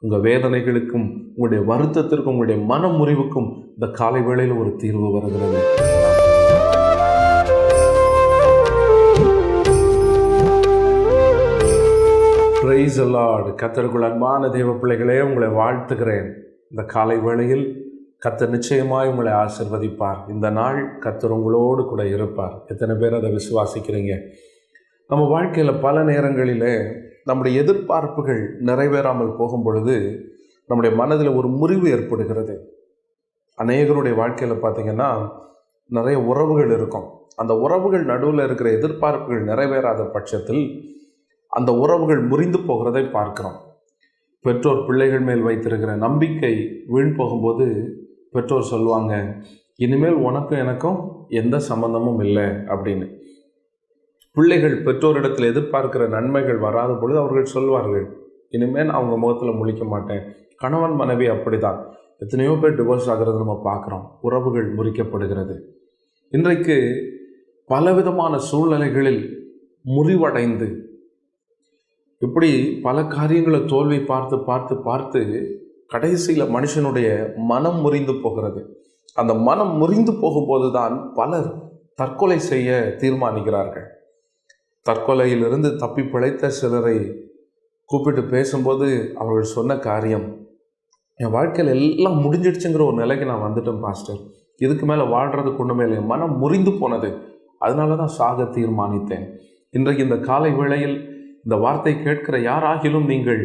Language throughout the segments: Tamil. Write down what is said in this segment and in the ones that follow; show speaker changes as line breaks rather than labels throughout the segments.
உங்கள் வேதனைகளுக்கும் உங்களுடைய வருத்தத்திற்கும் உங்களுடைய மன முறிவுக்கும் இந்த காலை வேளையில் ஒரு தீர்வு வருகிறது. பிரைஸ் அல்லாட் கத்தருக்குள் அன்பான தெய்வ பிள்ளைகளே உங்களை வாழ்த்துகிறேன். இந்த காலை வேளையில் கத்தர் நிச்சயமாய் உங்களை ஆசிர்வதிப்பார். இந்த நாள் கத்தர் உங்களோடு கூட இருப்பார். எத்தனை பேர் அதை விசுவாசிக்கிறீங்க? நம்ம வாழ்க்கையில் பல நேரங்களிலே நம்முடைய எதிர்பார்ப்புகள் நிறைவேறாமல் போகும் பொழுது நம்முடைய மனதில் ஒரு முறிவு ஏற்படுகிறது. அநேகருடைய வாழ்க்கையில் பார்த்தீங்கன்னா நிறைய உறவுகள் இருக்கும். அந்த உறவுகள் நடுவில் இருக்கிற எதிர்பார்ப்புகள் நிறைவேறாத பட்சத்தில் அந்த உறவுகள் முறிந்து போகிறதை பார்க்கிறோம். பெற்றோர் பிள்ளைகள் மேல் வைத்திருக்கிற நம்பிக்கை வீண் போகும்போது பெற்றோர் சொல்லுவாங்க இனிமேல் உனக்கும் எனக்கும் எந்த சம்பந்தமும் இல்லை அப்படின்னு. பிள்ளைகள் பெற்றோரிடத்தில் எதிர்பார்க்கிற நன்மைகள் வராத பொழுது அவர்கள் சொல்வார்கள் இனிமேல் அவங்க முகத்தில் முழிக்க மாட்டேன். கணவன் மனைவி அப்படிதான். எத்தனையோ பேர் டிவோர்ஸ் ஆகிறது நம்ம பார்க்குறோம். உறவுகள் முறிக்கப்படுகிறது. இன்றைக்கு பலவிதமான சூழ்நிலைகளில் முறிவடைந்து இப்படி பல காரியங்களை தோல்வி பார்த்து பார்த்து பார்த்து கடைசியில் மனுஷனுடைய மனம் முறிந்து போகிறது. அந்த மனம் முறிந்து போகும்போது தான் பலர் தற்கொலை செய்ய தீர்மானிக்கிறார்கள். தற்கொலையிலிருந்து தப்பி பிழைத்த சிலரை கூப்பிட்டு பேசும்போது அவர்கள் சொன்ன காரியம் என் வாழ்க்கையில் எல்லாம் முடிஞ்சிடுச்சுங்கிற ஒரு நிலைக்கு நான் வந்துட்டேன் பாஸ்டர் இதுக்கு மேலே வாழ்கிறதுக்கு ஒன்றுமே இல்லை மனம் முறிந்து போனது. அதனால தான் சாக தீர்மானித்தேன். இன்றைக்கு இந்த காலை வேளையில் இந்த வார்த்தை கேட்கிற யாராகிலும் நீங்கள்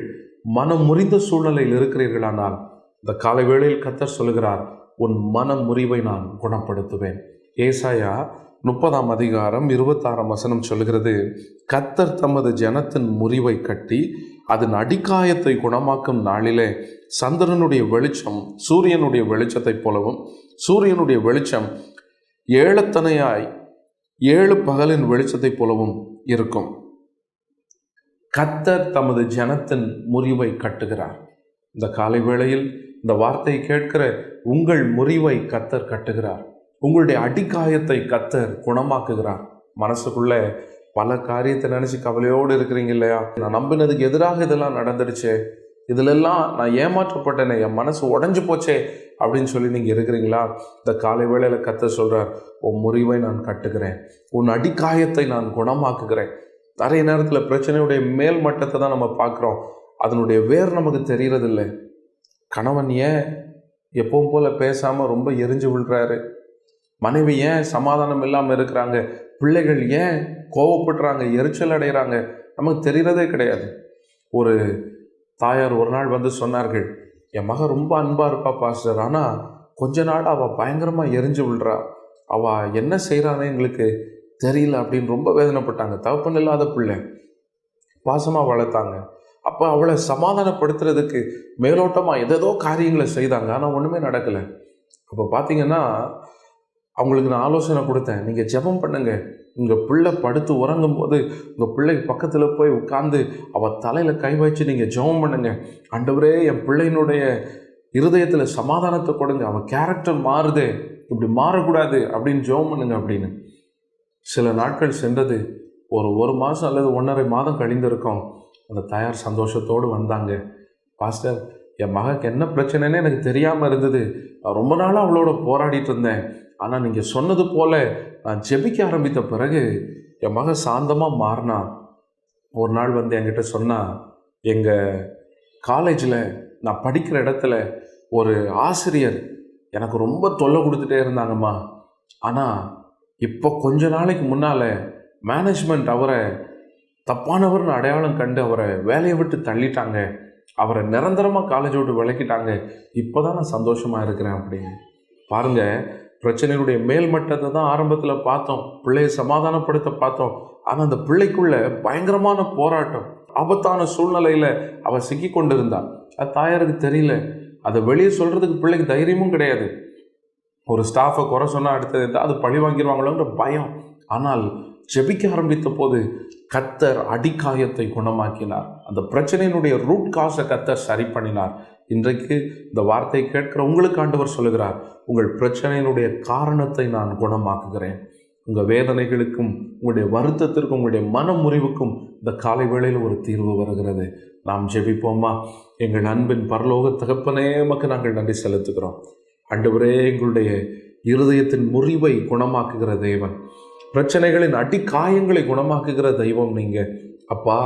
மனம் முறிந்த சூழ்நிலையில் இருக்கிறீர்களானால் இந்த காலை வேளையில் கத்தர் சொல்கிறார் உன் மன முறிவை நான் குணப்படுத்துவேன். ஏசாயா முப்பதாம் அதிகாரம் இருபத்தாறாம் வசனம் சொல்கிறது கத்தர் தமது ஜனத்தின் முறிவை கட்டி அதன் அடிக்காயத்தை குணமாக்கும் நாளிலே சந்திரனுடைய வெளிச்சம் சூரியனுடைய வெளிச்சத்தைப் போலவும் சூரியனுடைய வெளிச்சம் ஏழத்தனையாய் ஏழு பகலின் வெளிச்சத்தைப் போலவும் இருக்கும். கத்தர் தமது ஜனத்தின் முறிவை கட்டுகிறார். இந்த காலை வேளையில் இந்த வார்த்தையை கேட்கிற உங்கள் முறிவை கத்தர் கட்டுகிறார். உங்களுடைய அடிக்காயத்தை கத்தர் குணமாக்குகிறார். மனசுக்குள்ள பல காரியத்தை நினச்சி கவலையோடு இருக்கிறீங்க இல்லையா? நான் நம்பினதுக்கு எதிராக இதெல்லாம் நடந்துடுச்சே. இதிலெல்லாம் நான் ஏமாற்றப்பட்டேனே என் மனசு உடஞ்சி போச்சே அப்படின்னு சொல்லி நீங்கள் இருக்கிறீங்களா? இந்த காலை வேளையில் கத்த சொல்கிறார் உன் முறிவை நான் கட்டுகிறேன். உன் அடிக்காயத்தை நான் குணமாக்குகிறேன். நிறைய நேரத்தில் பிரச்சனையுடைய மேல் மட்டத்தை தான் நம்ம பார்க்குறோம். அதனுடைய வேர் நமக்கு தெரியறதில்லை. கணவன் ஏன் எப்பவும் போல் பேசாமல் ரொம்ப எரிஞ்சு விழுறாரு? மனைவி ஏன் சமாதானம் இல்லாமல் இருக்கிறாங்க? பிள்ளைகள் ஏன் கோவப்படுறாங்க? எரிச்சல் அடைகிறாங்க நமக்கு தெரிகிறதே கிடையாது. ஒரு தாயார் ஒரு நாள் வந்து சொன்னார்கள் என் மக ரொம்ப அன்பாக இருப்பா பாஸ்டர். ஆனால் கொஞ்ச நாள் அவள் பயங்கரமாக எரிஞ்சு விழுறா. அவள் என்ன செய்கிறான்னு எங்களுக்கு தெரியல அப்படின்னு ரொம்ப வேதனைப்பட்டாங்க. தகப்பன் இல்லாத பிள்ளை. பாசமாக வளர்த்தாங்க. அப்போ அவளை சமாதானப்படுத்துறதுக்கு மேலோட்டமாக ஏதேதோ காரியங்களை செய்தாங்க. ஆனால் ஒன்றுமே நடக்கலை. அப்போ பார்த்தீங்கன்னா அவங்களுக்கு நான் ஆலோசனை கொடுத்தேன். நீங்கள் ஜெபம் பண்ணுங்கள் உங்கள் பிள்ளை படுத்து உறங்கும் போது உங்கள் பிள்ளை பக்கத்தில் போய் உட்காந்து அவள் தலையில் கை வச்சு நீங்கள் ஜெபம் பண்ணுங்கள் அண்டவரே என் பிள்ளையினுடைய இருதயத்தில் சமாதானத்தை கொடுங்க. அவன் கேரக்டர் மாறுதே. இப்படி மாறக்கூடாது. அப்படின்னு ஜெபம் பண்ணுங்க அப்படின்னு. சில நாட்கள் சென்றது. ஒரு ஒரு மாதம் அல்லது ஒன்றரை மாதம் கழிந்திருக்கும். அந்த தாயார் சந்தோஷத்தோடு வந்தாங்க. பாஸ்டர் என் மகக்கு என்ன பிரச்சனைன்னு எனக்கு தெரியாமல் இருந்தது. ரொம்ப நாளாக அவளோட போராடிட்டு இருந்தேன். ஆனால் நீங்கள் சொன்னது போல் நான் ஜெபிக்க ஆரம்பித்த பிறகு என் மகன் சாந்தமாக மாறினா. ஒரு நாள் வந்து என்கிட்ட சொன்னா எங்கள் காலேஜில் நான் படிக்கிற இடத்துல ஒரு ஆசிரியர் எனக்கு ரொம்ப தொல்லை கொடுத்துட்டே இருந்தாங்கம்மா. ஆனால் இப்போ கொஞ்ச நாளைக்கு முன்னால் மேனேஜ்மெண்ட் அவரை தப்பானவர்னு அடையாளம் கண்டு அவரை வேலையை விட்டு தள்ளிட்டாங்க. அவரை நிரந்தரமாக காலேஜ் விட்டு விளக்கிட்டாங்க இப்போ தான் நான் சந்தோஷமாக இருக்கிறேன் அப்படின்னு. பாருங்கள் பிரச்சனையுடைய மேல்மட்டத்தை தான் ஆரம்பத்தில் பார்த்தோம். பிள்ளையை சமாதானப்படுத்த பார்த்தோம். ஆனால் அந்த பிள்ளைக்குள்ள பயங்கரமான போராட்டம் ஆபத்தான சூழ்நிலையில் அவள் சிக்கி கொண்டு இருந்தாள் அது தாயாருக்கு தெரியல. அதை வெளியே சொல்கிறதுக்கு பிள்ளைக்கு தைரியமும் கிடையாது. ஒரு ஸ்டாஃபை குறை சொன்னால் அடுத்தது அது பழி வாங்கிடுவாங்களோன்ற பயம். ஆனால் ஜெபிக்க ஆரம்பித்த போது கத்தர் அடிக்காயத்தை குணமாக்கினார். அந்த பிரச்சனையினுடைய ரூட் காசை கத்தர் சரி பண்ணினார். இன்றைக்கு இந்த வார்த்தை கேட்கிற உங்களுக்கு ஆண்டவர் சொல்லுகிறார் உங்கள் பிரச்சனையினுடைய காரணத்தை நான் குணமாக்குகிறேன். உங்கள் வேதனைகளுக்கும் உங்களுடைய வருத்தத்திற்கும் உங்களுடைய மன முறிவுக்கும் இந்த காலை வேளையில் ஒரு தீர்வு வருகிறது. நாம் ஜெபிப்போமா? எங்கள் அன்பின் பரலோக தகப்பனே மக்கு நாங்கள் நன்றி செலுத்துகிறோம். ஆண்டவரே எங்களுடைய இருதயத்தின் முறிவை குணமாக்குகிற தெய்வன் பிரச்சனைகளின் அடிக்காயங்களை குணமாக்குகிற தெய்வம் நீங்கள் அப்பா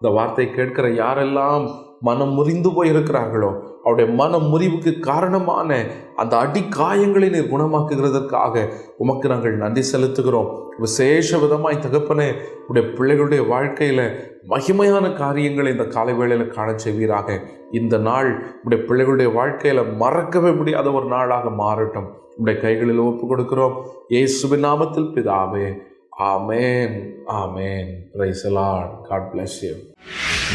இந்த வார்த்தை கேட்கிற யாரெல்லாம் மனம் முறிந்து போயிருக்கிறார்களோ? அவருடைய மன முறிவுக்கு காரணமான அந்த அடிக்காயங்களை நீர் குணமாக்குகிறதற்காக உமக்கு நாங்கள் நன்றி செலுத்துகிறோம். விசேஷ விதமாய் தகப்பனே உடைய பிள்ளைகளுடைய வாழ்க்கையில் மகிமையான காரியங்களை இந்த காலை வேளையில் காண செய்வீராக. இந்த நாள் உடைய பிள்ளைகளுடைய வாழ்க்கையில் மறக்கவே முடியாத ஒரு நாளாக மாறட்டும். உடைய கைகளில் ஒப்பு கொடுக்கிறோம். இயேசுவின் நாமத்தில் பிதாவே. ஆமேன் ஆமேன் praise lord god bless you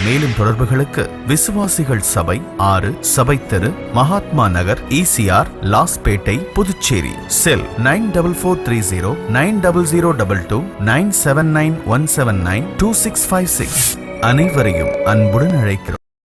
மேலும் தொடர்புகளுக்கு விசுவாசிகள் சபை ஆறு சபை தெரு Mahatma Nagar ECR Lawspet Puducherry. Cell nine double four three zero nine double zero double two nine seven nine one seven nine two six five six. அனைவரையும் அன்புடன் அழைக்கிறோம்.